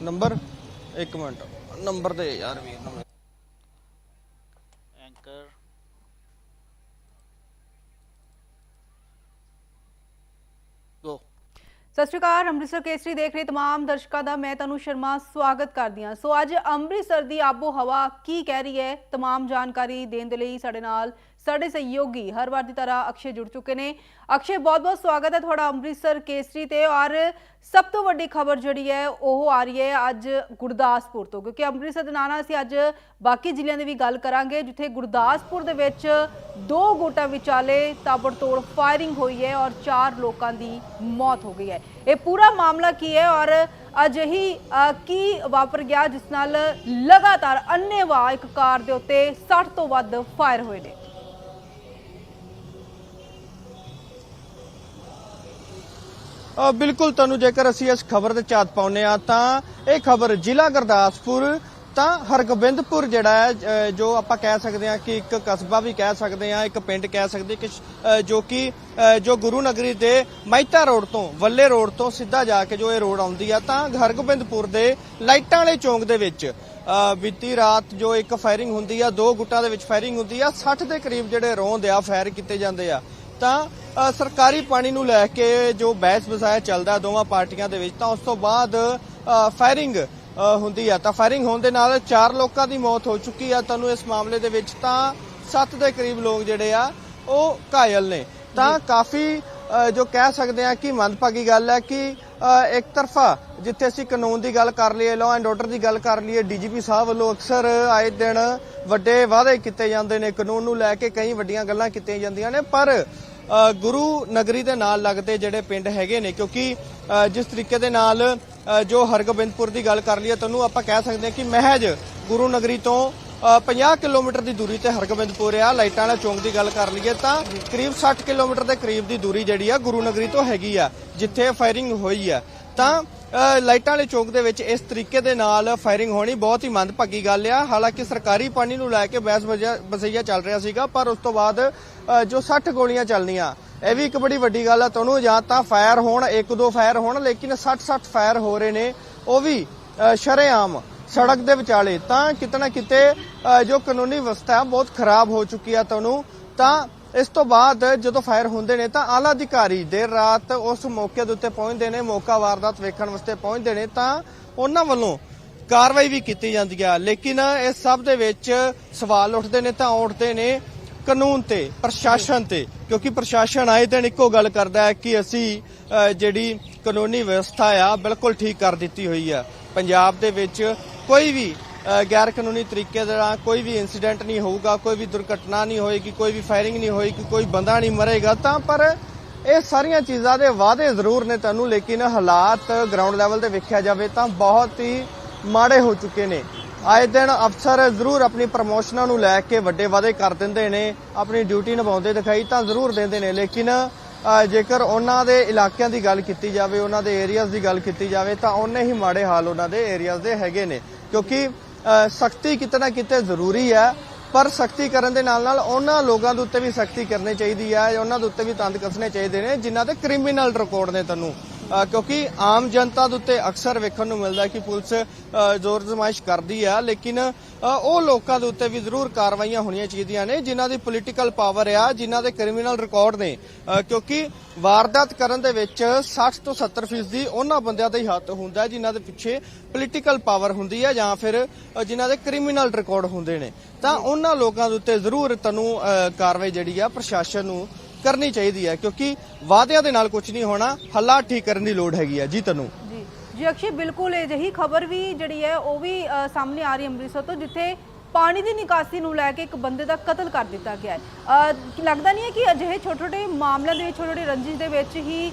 Number 1 minute number ਦੇ ਯਾਰ ਵੀਰ number anchor ਗੋ ਸਤਿ ਸ਼੍ਰੀ ਅਕਾਲ ਅੰਮ੍ਰਿਤਸਰ ਕੇਸਰੀ ਦੇਖ ਰਹੇ ਤਮਾਮ ਦਰਸ਼ਕਾਂ ਦਾ ਮੈਂ ਤਨੂ ਸ਼ਰਮਾ ਸਵਾਗਤ ਕਰਦੀ ਹਾਂ ਸੋ ਅੱਜ ਅੰਮ੍ਰਿਤਸਰ ਦੀ ਆਬੋ ਹਵਾ ਕੀ ਕਹਿ ਰਹੀ ਹੈ तमाम ਜਾਣਕਾਰੀ ਦੇਣ ਦੇ ਲਈ ਸਾਡੇ ਨਾਲ ਸਾਡੇ ਸਹਿਯੋਗੀ ਹਰ ਵਾਰ ਦੀ ਤਰ੍ਹਾਂ ਅਕਸ਼ੇ ਜੁੜ ਚੁੱਕੇ ਨੇ। ਅਕਸ਼ੇ, ਬਹੁਤ-ਬਹੁਤ ਸਵਾਗਤ ਹੈ ਤੁਹਾਡਾ ਅੰਮ੍ਰਿਤਸਰ ਕੇਸਰੀ ਤੇ ਔਰ ਸਭ ਤੋਂ ਵੱਡੀ ਖਬਰ ਜਿਹੜੀ ਹੈ ਉਹ ਆ ਰਹੀ ਹੈ ਅੱਜ ਗੁਰਦਾਸਪੁਰ ਤੋਂ, ਕਿਉਂਕਿ ਅੰਮ੍ਰਿਤਸਰ ਦੇ ਨਾਲ ਨਾਲ ਅਸੀਂ ਅੱਜ ਬਾਕੀ ਜ਼ਿਲ੍ਹਿਆਂ ਦੀ ਵੀ ਗੱਲ ਕਰਾਂਗੇ, ਜਿੱਥੇ ਗੁਰਦਾਸਪੁਰ ਦੇ ਵਿੱਚ ਦੋ ਗੋਟਾਂ ਵਿਚਾਲੇ ਤਾਬੜਤੋੜ ਫਾਇਰਿੰਗ ਹੋਈ ਹੈ ਔਰ ਚਾਰ ਲੋਕਾਂ ਦੀ ਮੌਤ ਹੋ ਗਈ ਹੈ। ਇਹ ਪੂਰਾ ਮਾਮਲਾ ਕੀ ਹੈ ਔਰ ਅਜਿਹੀ ਕੀ ਵਾਪਰ ਗਿਆ ਜਿਸ ਨਾਲ ਲਗਾਤਾਰ ਅੰਨੇਵਾਹ ਇੱਕ ਕਾਰ ਦੇ ਉੱਤੇ 60 ਤੋਂ ਵੱਧ ਫਾਇਰ ਹੋਏ ਨੇ। ਬਿਲਕੁਲ ਤੁਹਾਨੂੰ ਜੇਕਰ ਅਸੀਂ ਇਸ ਖਬਰ ਤੇ ਝਾਤ ਪਾਉਨੇ ਆ ਤਾਂ ਇਹ ਖਬਰ ਜ਼ਿਲ੍ਹਾ ਗੁਰਦਾਸਪੁਰ ਤਾਂ ਹਰਗੋਬਿੰਦਪੁਰ ਜਿਹੜਾ ਹੈ ਜੋ ਆਪਾਂ ਕਹਿ ਸਕਦੇ ਹਾਂ ਕਿ ਇੱਕ ਕਸਬਾ ਵੀ ਕਹਿ ਸਕਦੇ ਹਾਂ, ਇੱਕ ਪਿੰਡ ਕਹਿ ਸਕਦੇ ਕਿ ਜੋ ਕਿ ਜੋ ਗੁਰੂ ਨਗਰੀ ਦੇ ਮਹਿਤਾ ਰੋਡ ਤੋਂ, ਵੱਲੇ ਰੋਡ ਤੋਂ ਸਿੱਧਾ ਜਾ ਕੇ ਜੋ ਇਹ ਰੋਡ ਆਉਂਦੀ ਆ, ਤਾਂ ਹਰਗੋਬਿੰਦਪੁਰ ਦੇ ਲਾਈਟਾਂ ਵਾਲੇ ਚੌਂਕ ਦੇ ਵਿੱਚ ਬੀਤੀ ਰਾਤ ਜੋ ਇੱਕ ਫਾਇਰਿੰਗ ਹੁੰਦੀ ਆ, ਦੋ ਗੁੱਟਾਂ ਦੇ ਵਿੱਚ ਫਾਇਰਿੰਗ ਹੁੰਦੀ ਆ 60 ਦੇ ਕਰੀਬ ਜਿਹੜੇ ਰੋਂਦ ਆ, ਫਾਇਰ ਕੀਤੇ ਜਾਂਦੇ ਆ, ਤਾਂ ਸਰਕਾਰੀ ਪਾਣੀ ਨੂੰ ਲੈ ਕੇ ਜੋ ਬਹਿਸ ਬਸਾਇਆ ਚੱਲਦਾ ਦੋਵਾਂ ਪਾਰਟੀਆਂ ਦੇ ਵਿੱਚ ਤਾਂ ਉਸ ਤੋਂ ਬਾਅਦ ਫਾਇਰਿੰਗ ਹੁੰਦੀ ਆ। ਤਾਂ ਫਾਇਰਿੰਗ ਹੋਣ ਦੇ ਨਾਲ ਚਾਰ ਲੋਕਾਂ ਦੀ ਮੌਤ ਹੋ ਚੁੱਕੀ ਆ। ਤੁਹਾਨੂੰ ਇਸ ਮਾਮਲੇ ਦੇ ਵਿੱਚ ਤਾਂ 7 ਦੇ ਕਰੀਬ ਲੋਕ ਜਿਹੜੇ ਆ ਉਹ ਘਾਇਲ ਨੇ। ਤਾਂ ਕਾਫੀ ਜੋ ਕਹਿ ਸਕਦੇ ਆ ਕਿ ਮੰਦਭਾਗੀ ਗੱਲ ਹੈ ਕਿ ਇੱਕ ਤਰਫਾ ਜਿੱਥੇ ਅਸੀਂ ਕਾਨੂੰਨ ਦੀ ਗੱਲ ਕਰ ਲਈਏ ਲਾਅ ਐਂਡ ਆਰਡਰ ਦੀ ਗੱਲ ਕਰ ਲਈਏ ਡੀਜੀਪੀ ਸਾਹਿਬ ਵੱਲੋਂ ਅਕਸਰ ਆਏ ਦਿਨ ਵੱਡੇ ਵਾਅਦੇ ਕੀਤੇ ਜਾਂਦੇ ਨੇ ਕਾਨੂੰਨ ਨੂੰ ਲੈ ਕੇ ਕਈ ਵੱਡੀਆਂ ਗੱਲਾਂ ਕੀਤੀਆਂ ਜਾਂਦੀਆਂ ਨੇ ਪਰ ਗੁਰੂ ਨਗਰੀ ਦੇ ਨਾਲ ਲੱਗਦੇ ਜਿਹੜੇ ਪਿੰਡ ਹੈਗੇ ਨੇ ਕਿਉਂਕਿ ਜਿਸ ਤਰੀਕੇ ਦੇ ਨਾਲ ਜੋ ਹਰਗੋਬਿੰਦਪੁਰ ਦੀ ਗੱਲ ਕਰ ਲਈਏ ਤੁਹਾਨੂੰ ਆਪਾਂ ਕਹਿ ਸਕਦੇ ਹਾਂ ਕਿ ਮਹਿਜ ਗੁਰੂ ਨਗਰੀ ਤੋਂ ਅ, 50 ਕਿਲੋਮੀਟਰ ਦੀ ਦੂਰੀ ਤੇ ਹਰਗੋਬਿੰਦਪੁਰ ਆ ਲਾਈਟਾਂ ਵਾਲਾ ਚੌਂਕ ਦੀ ਗੱਲ ਕਰ ਲਈਏ ਤਾਂ ਕਰੀਬ 60 ਕਿਲੋਮੀਟਰ ਦੇ ਕਰੀਬ ਦੀ ਦੂਰੀ ਜਿਹੜੀ ਆ ਗੁਰੂ ਨਗਰੀ ਤੋਂ ਹੈਗੀ ਆ ਜਿੱਥੇ ਫਾਇਰਿੰਗ ਹੋਈ ਆ। ਤਾਂ ਲਾਈਟਾਂ ਵਾਲੇ ਚੌਂਕ ਦੇ ਵਿੱਚ ਇਸ ਤਰੀਕੇ ਦੇ ਨਾਲ ਫਾਇਰਿੰਗ ਹੋਣੀ ਬਹੁਤ ਹੀ ਮੰਦਭਾਗੀ ਗੱਲ ਆ। ਹਾਲਾਂਕਿ ਸਰਕਾਰੀ ਪਾਣੀ ਨੂੰ ਲੈ ਕੇ ਬਹਿਸ ਵਜਾ- ਬਸਈਆ ਚੱਲ ਰਿਹਾ ਸੀਗਾ, ਪਰ ਉਸ ਤੋਂ ਬਾਅਦ ਜੋ 60 ਗੋਲੀਆਂ ਚੱਲਣੀਆਂ, ਇਹ ਵੀ ਇੱਕ ਬੜੀ ਵੱਡੀ ਗੱਲ ਆ ਤੁਹਾਨੂੰ, ਜਾਂ ਤਾਂ ਫਾਇਰ ਹੋਣ, ਇੱਕ ਦੋ ਫਾਇਰ ਹੋਣ, ਲੇਕਿਨ 60 60 ਫਾਇਰ ਹੋ ਰਹੇ ਨੇ, ਉਹ ਵੀ ਸ਼ਰੇਆਮ ਸੜਕ ਦੇ ਵਿਚਾਲੇ। ਤਾਂ ਕਿਤੇ ਨਾ ਕਿਤੇ ਜੋ ਕਾਨੂੰਨੀ ਵਿਵਸਥਾ ਬਹੁਤ ਖਰਾਬ ਹੋ ਚੁੱਕੀ ਆ ਤੁਹਾਨੂੰ, ਤਾਂ ਇਸ ਤੋਂ ਬਾਅਦ ਜਦੋਂ ਫਾਇਰ ਹੁੰਦੇ ਨੇ ਤਾਂ ਆਲਾ ਅਧਿਕਾਰੀ ਦੇਰ ਰਾਤ ਉਸ ਮੌਕੇ ਦੇ ਉੱਤੇ ਪਹੁੰਚਦੇ ਨੇ, ਮੌਕਾ ਵਾਰਦਾਤ ਵੇਖਣ ਵਾਸਤੇ ਪਹੁੰਚਦੇ ਨੇ ਤਾਂ ਉਹਨਾਂ ਵੱਲੋਂ ਕਾਰਵਾਈ ਵੀ ਕੀਤੀ ਜਾਂਦੀ ਹੈ ਲੇਕਿਨ ਇਸ ਸਭ ਦੇ ਵਿੱਚ ਸਵਾਲ ਉੱਠਦੇ ਨੇ ਤਾਂ ਉੱਠਦੇ ਨੇ ਕਾਨੂੰਨ ਤੇ, ਪ੍ਰਸ਼ਾਸਨ ਤੇ, ਕਿਉਂਕਿ ਪ੍ਰਸ਼ਾਸਨ ਆਏ ਦਿਨ ਇੱਕੋ ਗੱਲ ਕਰਦਾ ਹੈ ਕਿ ਅਸੀਂ ਜਿਹੜੀ ਕਾਨੂੰਨੀ ਵਿਵਸਥਾ ਆ, ਬਿਲਕੁਲ ਠੀਕ ਕਰ ਦਿੱਤੀ ਹੋਈ ਆ। ਪੰਜਾਬ ਦੇ ਵਿੱਚ ਕੋਈ ਵੀ ਗੈਰ ਕਾਨੂੰਨੀ ਤਰੀਕੇ ਦੇ ਨਾਲ ਕੋਈ ਵੀ ਇਨਸੀਡੈਂਟ ਨਹੀਂ ਹੋਊਗਾ, ਕੋਈ ਵੀ ਦੁਰਘਟਨਾ ਨਹੀਂ ਹੋਏਗੀ, ਕੋਈ ਵੀ ਫਾਇਰਿੰਗ ਨਹੀਂ ਹੋਏਗੀ, ਕੋਈ ਬੰਦਾ ਨਹੀਂ ਮਰੇਗਾ, ਤਾਂ ਪਰ ਇਹ ਸਾਰੀਆਂ ਚੀਜ਼ਾਂ ਦੇ ਵਾਅਦੇ ਜ਼ਰੂਰ ਨੇ ਤੁਹਾਨੂੰ, ਲੇਕਿਨ ਹਾਲਾਤ ਗਰਾਊਂਡ ਲੈਵਲ ਤੇ ਵੇਖਿਆ ਜਾਵੇ ਤਾਂ ਬਹੁਤ ਹੀ ਮਾੜੇ ਹੋ ਚੁੱਕੇ ਨੇ। ਆਏ ਦਿਨ ਅਫਸਰ ਜ਼ਰੂਰ ਆਪਣੀ ਪ੍ਰਮੋਸ਼ਨਾਂ ਨੂੰ ਲੈ ਕੇ ਵੱਡੇ ਵਾਅਦੇ ਕਰ ਦਿੰਦੇ ਨੇ, ਆਪਣੀ ਡਿਊਟੀ ਨਿਭਾਉਂਦੇ ਦਿਖਾਈ ਤਾਂ ਜ਼ਰੂਰ ਦਿੰਦੇ ਨੇ, ਲੇਕਿਨ ਜੇਕਰ ਉਹਨਾਂ ਦੇ ਇਲਾਕਿਆਂ ਦੀ ਗੱਲ ਕੀਤੀ ਜਾਵੇ, ਉਹਨਾਂ ਦੇ ਏਰੀਆਜ਼ ਦੀ ਗੱਲ ਕੀਤੀ ਜਾਵੇ ਤਾਂ ਉਹਨੇ ਹੀ ਮਾੜੇ ਹਾਲ ਉਹਨਾਂ ਦੇ ਏਰੀਆਜ਼ ਦੇ ਹੈਗੇ ਨੇ, ਕਿਉਂਕਿ ਸਖਤੀ ਕਿਤੇ ਨਾ ਕਿਤੇ ਜ਼ਰੂਰੀ ਹੈ ਪਰ ਸਖਤੀ ਕਰਨ ਦੇ ਨਾਲ ਨਾਲ ਉਹਨਾਂ ਲੋਕਾਂ ਦੇ ਉੱਤੇ ਵੀ ਸਖਤੀ ਕਰਨੀ ਚਾਹੀਦੀ ਹੈ ਉਹਨਾਂ ਦੇ ਉੱਤੇ ਵੀ ਤੰਦ ਕੱਸਣੇ ਚਾਹੀਦੇ ਨੇ, ਜਿਨ੍ਹਾਂ ਦੇ ਕ੍ਰਿਮੀਨਲ ਰਿਕਾਰਡ ਨੇ ਤੈਨੂੰ। ਕਿਉਂਕਿ ਆਮ ਜਨਤਾ ਦੇ ਉੱਤੇ ਅਕਸਰ ਵੇਖਣ ਨੂੰ ਮਿਲਦਾ ਕਿ ਪੁਲਿਸ ਜ਼ੋਰ ਜ਼ਮਾਇਸ਼ ਕਰਦੀ ਆ ਲੇਕਿਨ ਉਹ ਲੋਕਾਂ ਦੇ ਉੱਤੇ ਵੀ ਜ਼ਰੂਰ ਕਾਰਵਾਈਆਂ ਹੋਣੀਆਂ ਚਾਹੀਦੀਆਂ ਨੇ ਜਿਨ੍ਹਾਂ ਦੀ ਪੋਲੀਟੀਕਲ ਪਾਵਰ ਆ ਜਿਨ੍ਹਾਂ ਦੇ ਕ੍ਰਿਮੀਨਲ ਰਿਕਾਰਡ ਨੇ। ਕਿਉਂਕਿ ਵਾਰਦਾਤ ਕਰਨ ਦੇ ਵਿੱਚ 60 ਤੋਂ 70% ਫੀਸਦੀ ਉਹਨਾਂ ਬੰਦਿਆਂ ਦਾ ਹੀ ਹੱਥ ਹੁੰਦਾ ਜਿਨ੍ਹਾਂ ਦੇ ਪਿੱਛੇ ਪੋਲੀਟੀਕਲ ਪਾਵਰ ਹੁੰਦੀ ਹੈ ਜਾਂ ਫਿਰ ਅ, ਜਿਨ੍ਹਾਂ ਦੇ ਕ੍ਰਿਮੀਨਲ ਰਿਕਾਰਡ ਹੁੰਦੇ ਨੇ। ਤਾਂ ਉਹਨਾਂ ਲੋਕਾਂ ਦੇ ਉੱਤੇ ਜ਼ਰੂਰ ਤੁਹਾਨੂੰ ਕਾਰਵਾਈ ਜਿਹੜੀ ਆ ਪ੍ਰਸ਼ਾਸਨ ਨੂੰ ਕਰਨੀ ਚਾਹੀਦੀ ਹੈ, ਕਿਉਂਕਿ ਵਾਅਦਿਆਂ ਦੇ ਨਾਲ ਕੁਝ ਨਹੀਂ ਹੋਣਾ, ਹੱਲਾ ਠੀਕ ਕਰਨ ਦੀ ਲੋੜ ਹੈਗੀ ਆ ਜੀ ਤੈਨੂੰ। ਜੀ। ਜੀ ਅਕਸ਼ੇ, ਬਿਲਕੁਲ ਇਹ ਜਿਹੀ ਖਬਰ ਵੀ ਜਿਹੜੀ ਹੈ, ਉਹ ਵੀ ਸਾਹਮਣੇ ਆ ਰਹੀ ਹੈ ਅੰਮ੍ਰਿਤਸਰ ਤੋਂ, ਜਿੱਥੇ ਪਾਣੀ ਦੀ ਨਿਕਾਸੀ ਨੂੰ ਲੈ ਕੇ ਇੱਕ ਬੰਦੇ ਦਾ ਕਤਲ ਕਰ ਦਿੱਤਾ ਗਿਆ ਹੈ। ਲੱਗਦਾ ਨਹੀਂ ਹੈ ਕਿ ਅਜਿਹੇ ਛੋਟੇ ਛੋਟੇ ਮਾਮਲਿਆਂ ਦੇ ਵਿੱਚ ਛੋਟੇ ਛੋਟੇ ਰੰਜਿਸ਼ ਦੇ ਵਿੱਚ ਹੀ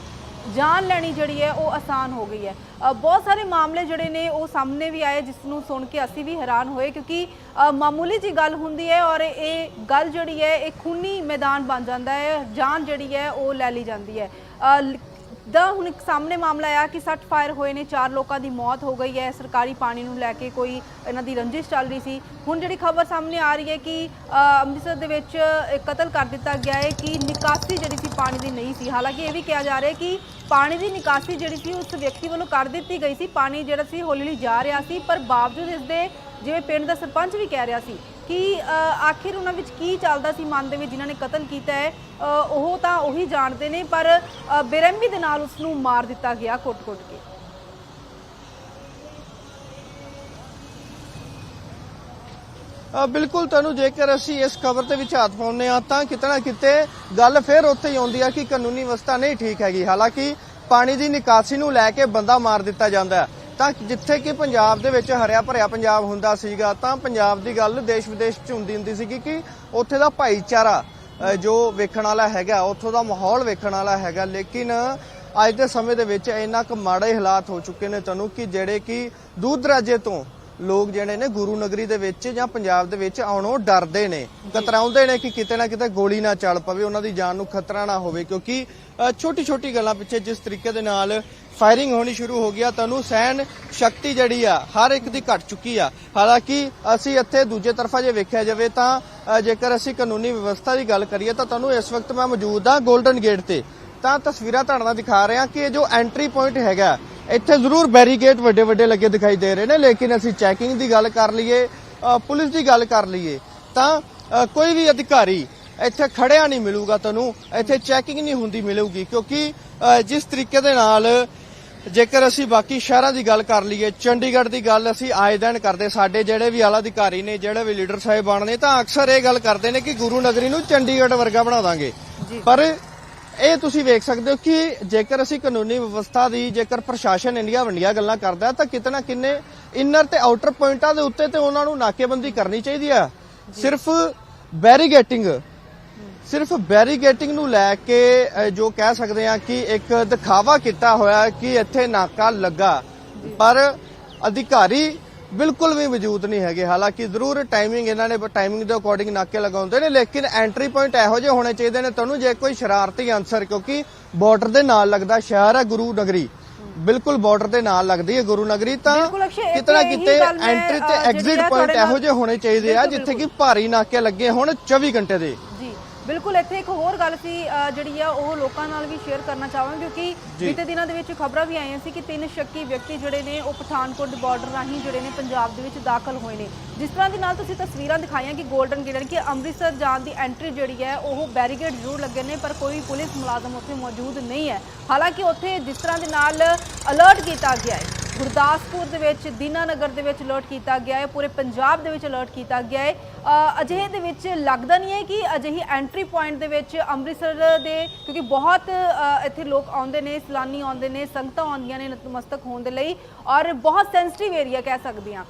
ਜਾਨ ਲੈਣੀ ਜਿਹੜੀ ਹੈ ਉਹ ਆਸਾਨ ਹੋ ਗਈ ਹੈ। ਬਹੁਤ ਸਾਰੇ ਮਾਮਲੇ ਜਿਹੜੇ ਨੇ ਉਹ ਸਾਹਮਣੇ ਵੀ ਆਏ ਜਿਸ ਨੂੰ ਸੁਣ ਕੇ ਅਸੀਂ ਵੀ ਹੈਰਾਨ ਹੋਏ ਕਿਉਂਕਿ ਮਾਮੂਲੀ ਜੀ ਗੱਲ ਹੁੰਦੀ ਹੈ ਔਰ ਇਹ ਗੱਲ ਜਿਹੜੀ ਹੈ ਇਹ ਖੂਨੀ ਮੈਦਾਨ ਬਣ ਜਾਂਦਾ ਹੈ ਜਾਨ ਜਿਹੜੀ ਹੈ ਉਹ ਲੈ ਲਈ ਜਾਂਦੀ ਹੈ। ਅ, ਦਾ ਹੁਣ ਇੱਕ ਸਾਹਮਣੇ ਮਾਮਲਾ ਆਇਆ ਕਿ 60 ਫਾਇਰ ਹੋਏ ਨੇ ਚਾਰ ਲੋਕਾਂ ਦੀ ਮੌਤ ਹੋ ਗਈ ਹੈ ਸਰਕਾਰੀ ਪਾਣੀ ਨੂੰ ਲੈ ਕੇ ਕੋਈ ਇਹਨਾਂ ਦੀ ਰੰਜਿਸ਼ ਚੱਲ ਰਹੀ ਸੀ। ਹੁਣ ਜਿਹੜੀ ਖਬਰ ਸਾਹਮਣੇ ਆ ਰਹੀ ਹੈ ਕਿ ਅੰਮ੍ਰਿਤਸਰ ਦੇ ਵਿੱਚ ਇੱਕ ਕਤਲ ਕਰ ਦਿੱਤਾ ਗਿਆ ਹੈ ਕਿ ਨਿਕਾਸੀ ਜਿਹੜੀ ਸੀ ਪਾਣੀ ਦੀ ਨਹੀਂ ਸੀ। ਹਾਲਾਂਕਿ ਇਹ ਵੀ ਕਿਹਾ ਜਾ ਰਿਹਾ ਹੈ ਕਿ ਪਾਣੀ ਦੀ ਨਿਕਾਸੀ ਜਿਹੜੀ ਸੀ ਉਸ ਵਿਅਕਤੀ ਵੱਲੋਂ ਕਰ ਦਿੱਤੀ ਗਈ ਸੀ। ਪਾਣੀ ਜਿਹੜਾ ਸੀ ਹੌਲੀ ਹੌਲੀ ਜਾ ਰਿਹਾ ਸੀ, ਪਰ ਬਾਵਜੂਦ ਇਸ ਦੇ ਜਿਵੇਂ ਪਿੰਡ ਦਾ ਸਰਪੰਚ ਵੀ ਕਹਿ ਰਿਹਾ ਸੀ ਕਿ ਆਖਿਰ ਉਹਨਾਂ ਵਿੱਚ ਕੀ ਚੱਲਦਾ ਸੀ, ਮਨ ਦੇ ਵਿੱਚ ਜਿਨ੍ਹਾਂ ਨੇ ਕਤਲ ਕੀਤਾ ਹੈ ਉਹ ਤਾਂ ਉਹੀ ਜਾਣਦੇ ਨੇ, ਪਰ ਬੇਰਹਿਮੀ ਦੇ ਨਾਲ ਉਸ ਨੂੰ ਮਾਰ ਦਿੱਤਾ ਗਿਆ ਕੁੱਟ-ਕੁੱਟ ਕੇ। ਬਿਲਕੁਲ ਤੁਹਾਨੂੰ ਜੇਕਰ ਅਸੀਂ ਇਸ ਖਬਰ ਦੇ ਵਿੱਚ ਹੱਥ ਪਾਉਂਦੇ ਆ ਤਾਂ ਕਿਤੇ ਨਾ ਕਿਤੇ ਗੱਲ ਫਿਰ ਉੱਥੇ ਹੀ ਆਉਂਦੀ ਆ ਕਿ ਕਾਨੂੰਨੀ ਵਿਵਸਥਾ ਨਹੀਂ ਠੀਕ ਹੈਗੀ। ਹਾਲਾਂਕਿ ਪਾਣੀ ਦੀ ਨਿਕਾਸੀ ਨੂੰ ਲੈ ਕੇ ਬੰਦਾ ਮਾਰ ਦਿੱਤਾ ਜਾਂਦਾ ਹੈ। ਤਾਂ ਜਿੱਥੇ ਕਿ ਪੰਜਾਬ ਦੇ ਵਿੱਚ ਹਰਿਆ ਭਰਿਆ ਪੰਜਾਬ ਹੁੰਦਾ ਸੀਗਾ, ਤਾਂ ਪੰਜਾਬ ਦੀ ਗੱਲ ਦੇਸ਼ ਵਿਦੇਸ਼ 'ਚ ਹੁੰਦੀ ਹੁੰਦੀ ਸੀਗੀ ਕਿ ਉੱਥੇ ਦਾ ਭਾਈਚਾਰਾ ਜੋ ਵੇਖਣ ਵਾਲਾ ਹੈਗਾ, ਉੱਥੋਂ ਦਾ ਮਾਹੌਲ ਵੇਖਣ ਵਾਲਾ ਹੈਗਾ। ਲੇਕਿਨ ਅੱਜ ਦੇ ਸਮੇਂ ਦੇ ਵਿੱਚ ਇੰਨਾ ਕੁ ਮਾੜੇ ਹਾਲਾਤ ਹੋ ਚੁੱਕੇ ਨੇ ਤੁਹਾਨੂੰ ਕਿ ਜਿਹੜੇ ਕਿ ਦੂਰ ਦਰਾਜੇ ਤੋਂ ਲੋਕ ਜਿਹੜੇ ਨੇ ਗੁਰੂ ਨਗਰੀ ਦੇ ਵਿੱਚ ਜਾਂ ਪੰਜਾਬ ਦੇ ਵਿੱਚ ਆਉਣੋਂ ਡਰਦੇ ਨੇ ਕਤਰਾਉਂਦੇ ਨੇ ਕਿ ਕਿਤੇ ਨਾ ਕਿਤੇ ਗੋਲੀ ਨਾ ਚੱਲ ਪਵੇ ਉਹਨਾਂ ਦੀ ਜਾਨ ਨੂੰ ਖਤਰਾ ਨਾ ਹੋਵੇ ਕਿਉਂਕਿ ਛੋਟੀ ਛੋਟੀ ਗੱਲਾਂ ਪਿੱਛੇ ਜਿਸ ਤਰੀਕੇ ਦੇ ਨਾਲ ਫਾਇਰਿੰਗ ਹੋਣੀ ਸ਼ੁਰੂ ਹੋ ਗਿਆ ਤੁਹਾਨੂੰ ਸਹਿਨ ਸ਼ਕਤੀ ਜਿਹੜੀ ਆ ਹਰ ਇੱਕ ਦੀ ਘਟ ਚੁੱਕੀ ਆ। ਹਾਲਾਂਕਿ ਅਸੀਂ ਇੱਥੇ ਦੂਜੇ ਤਰਫਾ ਜੇ ਵੇਖਿਆ ਜਾਵੇ ਤਾਂ ਜੇਕਰ ਅਸੀਂ ਕਾਨੂੰਨੀ ਵਿਵਸਥਾ ਦੀ ਗੱਲ ਕਰੀਏ ਤਾਂ ਤੁਹਾਨੂੰ ਇਸ ਵਕਤ ਮੈਂ ਮੌਜੂਦ ਆ 골ਡਨ ਗੇਟ ਤੇ। ਤਾਂ ਤਸਵੀਰਾਂ ਤੁਹਾਡੇ ਦਿਖਾ ਰਹੇ ਕਿ ਇਹ ਜੋ ਐਂਟਰੀ ਪੁਆਇੰਟ ਹੈਗਾ ਇੱਥੇ ਜ਼ਰੂਰ ਬੈਰੀਕੇਡ ਵੱਡੇ ਵੱਡੇ ਲੱਗੇ ਦਿਖਾਈ ਦੇ ਰਹੇ ਨੇ ਲੇਕਿਨ ਅਸੀਂ ਚੈਕਿੰਗ ਦੀ ਗੱਲ ਕਰ ਲਈਏ ਪੁਲਿਸ ਦੀ ਗੱਲ ਕਰ ਲਈਏ ਤਾਂ ਕੋਈ ਵੀ ਅਧਿਕਾਰੀ ਇੱਥੇ ਖੜਿਆ ਨਹੀਂ ਮਿਲੂਗਾ ਤੁਹਾਨੂੰ ਇੱਥੇ ਚੈਕਿੰਗ ਨਹੀਂ ਹੁੰਦੀ ਮਿਲੂਗੀ ਕਿਉਂਕਿ ਜਿਸ ਤਰੀਕੇ ਦੇ ਨਾਲ ਜੇਕਰ ਅਸੀਂ ਬਾਕੀ ਸ਼ਹਿਰਾਂ ਦੀ ਗੱਲ ਕਰ ਲਈਏ ਚੰਡੀਗੜ੍ਹ ਦੀ ਗੱਲ ਅਸੀਂ ਆਏ ਦਿਨ ਕਰਦੇ ਸਾਡੇ ਜਿਹੜੇ ਵੀ ਆਲਾ ਅਧਿਕਾਰੀ ਨੇ ਜਿਹੜੇ ਵੀ ਲੀਡਰ ਸਾਹਿਬਾਨ ਨੇ ਤਾਂ ਅਕਸਰ ਇਹ ਗੱਲ ਕਰਦੇ ਨੇ ਕਿ ਗੁਰੂ ਨਗਰੀ ਨੂੰ ਚੰਡੀਗੜ੍ਹ ਵਰਗਾ ਬਣਾ ਦਾਂਗੇ। ਪਰ ਇਹ ਤੁਸੀਂ ਵੇਖ ਸਕਦੇ ਹੋ ਕਿ ਜੇਕਰ ਅਸੀਂ ਕਾਨੂੰਨੀ ਵਿਵਸਥਾ ਦੀ ਜੇਕਰ ਪ੍ਰਸ਼ਾਸਨ ਇੰਡੀਆ ਵੰਡੀਆਂ ਗੱਲਾਂ ਕਰਦਾ ਤਾਂ ਕਿਤੇ ਨਾ ਕਿੰਨੇ ਇਨਰ ਤੇ ਆਊਟਰ ਪੁਆਇੰਟਾਂ ਦੇ ਉੱਤੇ ਤੇ ਉਹਨਾਂ ਨੂੰ ਨਾਕੇਬੰਦੀ ਕਰਨੀ ਚਾਹੀਦੀ ਆ। ਸਿਰਫ ਬੈਰੀਗੇਟਿੰਗ ਸਿਰਫ ਬੈਰੀਗੇਟਿੰਗ ਨੂੰ ਲੈ ਕੇ ਜੋ ਕਹਿ ਸਕਦੇ ਆ ਕਿ ਇੱਕ ਦਿਖਾਵਾ ਕੀਤਾ ਹੋਇਆ ਕਿ ਇੱਥੇ ਨਾਕਾ ਲੱਗਾ। ਪਰ ਅਧਿਕਾਰੀ ਬਿਲਕੁਲ ਵੀ ਮੌਜੂਦ ਨਹੀਂ ਹੈਗੇ। ਹਾਲਾਂਕਿ ਜ਼ਰੂਰ ਟਾਈਮਿੰਗ ਇਹਨਾਂ ਨੇ ਟਾਈਮਿੰਗ ਦੇ ਅਕੋਰਡਿੰਗ ਨਾਕੇ ਲਗਾਉਂਦੇ ਨੇ ਲੇਕਿਨ ਐਂਟਰੀ ਪੁਆਇੰਟ ਇਹੋ ਜਿਹੇ ਹੋਣੇ ਚਾਹੀਦੇ ਨੇ ਤੁਹਾਨੂੰ ਜੇ ਕੋਈ ਸ਼ਰਾਰਤੀ ਅਨਸਰ ਕਿਉਂਕਿ ਬਾਰਡਰ ਦੇ ਨਾਲ ਲੱਗਦਾ ਸ਼ਹਿਰ ਹੈ ਗੁਰੂ ਨਗਰੀ। ਬਿਲਕੁਲ ਬਾਰਡਰ ਦੇ ਨਾਲ ਲੱਗਦੀ ਹੈ ਗੁਰੂ ਨਗਰੀ ਤਾਂ ਕਿਤਨਾ ਕਿਤੇ ਐਂਟਰੀ ਤੇ ਐਗਜ਼ਿਟ ਪੁਆਇੰਟ ਇਹੋ ਜਿਹੇ ਹੋਣੇ ਚਾਹੀਦੇ ਆ ਜਿੱਥੇ ਕਿ। ਭਾਰੀ ਨਾਕੇ ਲੱਗੇ ਹੋਣ 24 ਘੰਟੇ ਦੇ। ਬਿਲਕੁਲ ਇੱਥੇ ਇੱਕ ਹੋਰ ਗੱਲ ਸੀ ਜਿਹੜੀ ਆ ਉਹ ਲੋਕਾਂ ਨਾਲ ਵੀ ਸ਼ੇਅਰ ਕਰਨਾ ਚਾਹਾਂਗੇ ਕਿਉਂਕਿ ਬੀਤੇ ਦਿਨਾਂ ਦੇ ਵਿੱਚ ਖਬਰਾਂ ਵੀ ਆਈਆਂ ਸੀ ਕਿ ਤਿੰਨ ਸ਼ੱਕੀ ਵਿਅਕਤੀ ਜਿਹੜੇ ਨੇ ਉਹ ਪਠਾਨਕੋਟ ਬਾਰਡਰ ਰਾਹੀਂ ਜਿਹੜੇ ਨੇ ਪੰਜਾਬ ਦੇ ਵਿੱਚ ਦਾਖਲ ਹੋਏ ਨੇ। ਜਿਸ ਤਰ੍ਹਾਂ ਦੀ ਨਾਲ ਤੁਸੀਂ ਤਸਵੀਰਾਂ ਦਿਖਾਈਆਂ ਕਿ 골ਡਨ ਗੇਟ ਕਿ ਅੰਮ੍ਰਿਤਸਰ ਜਾਣ ਦੀ ਐਂਟਰੀ ਜਿਹੜੀ ਹੈ ਉਹ ਬੈਰੀਕੇਡ ਜ਼ਰੂਰ ਲੱਗੇ ਨੇ ਪਰ ਕੋਈ ਪੁਲਿਸ ਮੁਲਾਜ਼ਮ ਉੱਥੇ ਮੌਜੂਦ ਨਹੀਂ ਹੈ। ਹਾਲਾਂਕਿ ਉੱਥੇ ਜਿਸ ਤਰ੍ਹਾਂ ਦੇ ਨਾਲ ਅਲਰਟ ਕੀਤਾ ਗਿਆ ਹੈ। ਗੁਰਦਾਸਪੁਰ ਦੇ ਵਿੱਚ ਦੀਨਾਨਗਰ ਦੇ ਵਿੱਚ ਅਲਰਟ ਕੀਤਾ ਗਿਆ ਹੈ, ਪੂਰੇ ਪੰਜਾਬ ਦੇ ਵਿੱਚ ਅਲਰਟ ਕੀਤਾ ਗਿਆ ਹੈ। ਅਜਿਹੇ ਦੇ ਵਿੱਚ ਲੱਗਦਾ ਨਹੀਂ ਹੈ ਕਿ ਅਜਿਹੀ ਐਂਟਰੀ ਪੁਆਇੰਟ ਦੇ ਵਿੱਚ ਅੰਮ੍ਰਿਤਸਰ ਦੇ, ਕਿਉਂਕਿ ਬਹੁਤ ਇੱਥੇ ਲੋਕ ਆਉਂਦੇ ਨੇ, ਸਲਾਨੀ ਆਉਂਦੇ ਨੇ, ਸੰਗਤਾਂ ਆਉਂਦੀਆਂ ਨੇ ਨਤਮਸਤਕ ਹੋਣ ਦੇ ਲਈ ਔਰ ਬਹੁਤ ਸੈਂਸਿਟਿਵ ਏਰੀਆ ਕਹਿ ਸਕਦੇ ਹਾਂ।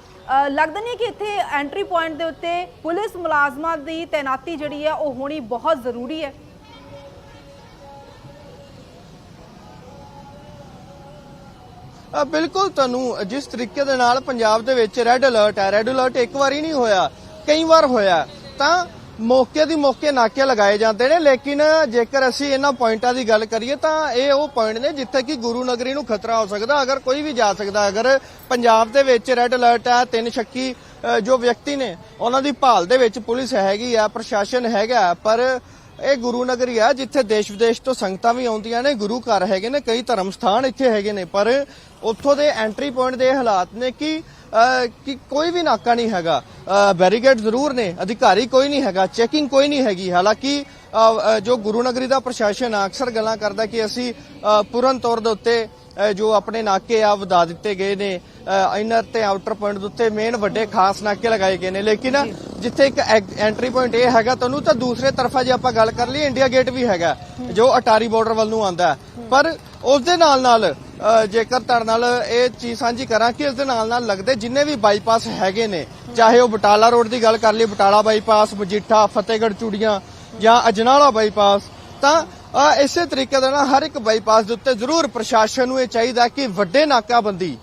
ਲੱਗਦਾ ਨਹੀਂ ਹੈ ਕਿ ਇੱਥੇ ਐਂਟਰੀ ਪੁਆਇੰਟ ਦੇ ਉੱਤੇ ਪੁਲਿਸ ਮੁਲਾਜ਼ਮਾਂ ਦੀ ਤਾਇਨਾਤੀ ਜਿਹੜੀ ਹੈ, ਉਹ ਹੋਣੀ ਬਹੁਤ ਜ਼ਰੂਰੀ ਹੈ। ਬਿਲਕੁਲ ਤੁਹਾਨੂੰ ਜਿਸ ਤਰੀਕੇ ਦੇ ਨਾਲ ਪੰਜਾਬ ਦੇ ਵਿੱਚ ਰੈੱਡ ਅਲਰਟ ਹੈ ਰੈੱਡ ਅਲਰਟ ਇੱਕ ਵਾਰੀ ਨਹੀਂ ਹੋਇਆ, ਕਈ ਵਾਰ ਹੋਇਆ ਤਾਂ ਮੌਕੇ ਦੀ ਮੌਕੇ ਨਾਕੇ ਲਗਾਏ ਜਾਂਦੇ ਨੇ, ਲੇਕਿਨ ਜੇਕਰ ਅਸੀਂ ਇਹਨਾਂ ਪੁਆਇੰਟਾਂ ਦੀ ਗੱਲ ਕਰੀਏ ਤਾਂ ਇਹ ਉਹ ਪੁਆਇੰਟ ਨੇ ਜਿੱਥੇ ਕਿ ਗੁਰੂ ਨਗਰੀ ਨੂੰ ਖਤਰਾ ਹੋ ਸਕਦਾ, ਅਗਰ ਕੋਈ ਵੀ ਜਾ ਸਕਦਾ, ਅਗਰ ਪੰਜਾਬ ਦੇ ਵਿੱਚ ਰੈੱਡ ਅਲਰਟ ਹੈ, ਤਿੰਨ ਸ਼ੱਕੀ ਜੋ ਵਿਅਕਤੀ ਨੇ, ਉਹਨਾਂ ਦੀ ਭਾਲ ਦੇ ਵਿੱਚ ਪੁਲਿਸ ਹੈਗੀ ਆ ਪ੍ਰਸ਼ਾਸਨ ਹੈਗਾ ਪਰ ਇਹ ਗੁਰੂ ਨਗਰੀ ਆ, ਜਿੱਥੇ ਦੇਸ਼ ਵਿਦੇਸ਼ ਤੋਂ ਸੰਗਤਾਂ ਵੀ ਆਉਂਦੀਆਂ ਨੇ, ਗੁਰੂ ਘਰ ਹੈਗੇ ਨੇ, ਕਈ ਧਰਮ ਸਥਾਨ ਇੱਥੇ ਹੈਗੇ ਨੇ, ਪਰ ਉੱਥੋਂ ਦੇ ਐਂਟਰੀ ਪੁਆਇੰਟ ਦੇ ਇਹ ਹਾਲਾਤ ਨੇ ਕਿ ਕਿ ਕੋਈ ਵੀ ਨਾਕਾ ਨਹੀਂ ਹੈਗਾ। ਬੈਰੀਗੇਡ ਜ਼ਰੂਰ ਨੇ, ਅਧਿਕਾਰੀ ਕੋਈ ਨਹੀਂ ਹੈਗਾ ਚੈਕਿੰਗ ਕੋਈ ਨਹੀਂ ਹੈਗੀ। ਹਾਲਾਂਕਿ ਜੋ ਗੁਰੂ ਨਗਰੀ ਦਾ ਪ੍ਰਸ਼ਾਸਨ ਆ, ਅਕਸਰ ਗੱਲਾਂ ਕਰਦਾ ਕਿ ਅਸੀਂ ਪੂਰਨ ਤੌਰ ਦੇ ਉੱਤੇ ਜੋ ਆਪਣੇ ਨਾਕੇ ਆ, ਵਧਾ ਦਿੱਤੇ ਗਏ ਨੇ। ਇਨਰ ਤੇ ਆਊਟਰ ਪੁਆਇੰਟ ਦੇ ਉੱਤੇ ਮੇਨ ਵੱਡੇ ਖਾਸ ਨਾਕੇ ਲਗਾਏ ਗਏ ਨੇ। ਲੇਕਿਨ ਜਿੱਥੇ ਇੱਕ ਐਂਟਰੀ ਪੁਆਇੰਟ ਇਹ ਹੈਗਾ ਤੁਹਾਨੂੰ ਤਾਂ ਦੂਸਰੇ ਤਰਫਾ ਜੇ ਆਪਾਂ ਗੱਲ ਕਰ ਲਈਏ ਇੰਡੀਆ ਗੇਟ ਵੀ ਹੈਗਾ ਜੋ ਅਟਾਰੀ ਬਾਰਡਰ ਵੱਲ ਨੂੰ ਆਂਦਾ ਪਰ ਉਸ ਦੇ ਨਾਲ ਨਾਲ ਜੇਕਰ ਤੁਹਾਡੇ ਨਾਲ ਇਹ ਚੀਜ਼ ਸਾਂਝੀ ਕਰਾਂ ਕਿ ਇਸ ਦੇ ਨਾਲ ਨਾਲ ਲੱਗਦੇ ਜਿੰਨੇ ਵੀ ਬਾਈਪਾਸ ਹੈਗੇ ਨੇ ਚਾਹੇ ਉਹ ਬਟਾਲਾ ਰੋਡ ਦੀ ਗੱਲ ਕਰ ਲਈ ਬਟਾਲਾ ਬਾਈਪਾਸ ਮਜੀਠਾ ਫਤਿਹਗੜ੍ਹ ਚੂੜੀਆਂ ਜਾਂ ਅਜਨਾਲਾ ਬਾਈਪਾਸ ਤਾਂ ਇਸੇ ਤਰੀਕੇ ਦੇ ਨਾਲ ਹਰ ਇੱਕ ਬਾਈਪਾਸ ਦੇ ਉੱਤੇ ਜ਼ਰੂਰ ਪ੍ਰਸ਼ਾਸਨ ਨੂੰ ਇਹ ਚਾਹੀਦਾ ਕਿ ਵੱਡੇ ਨਾਕਾਬੰਦੀ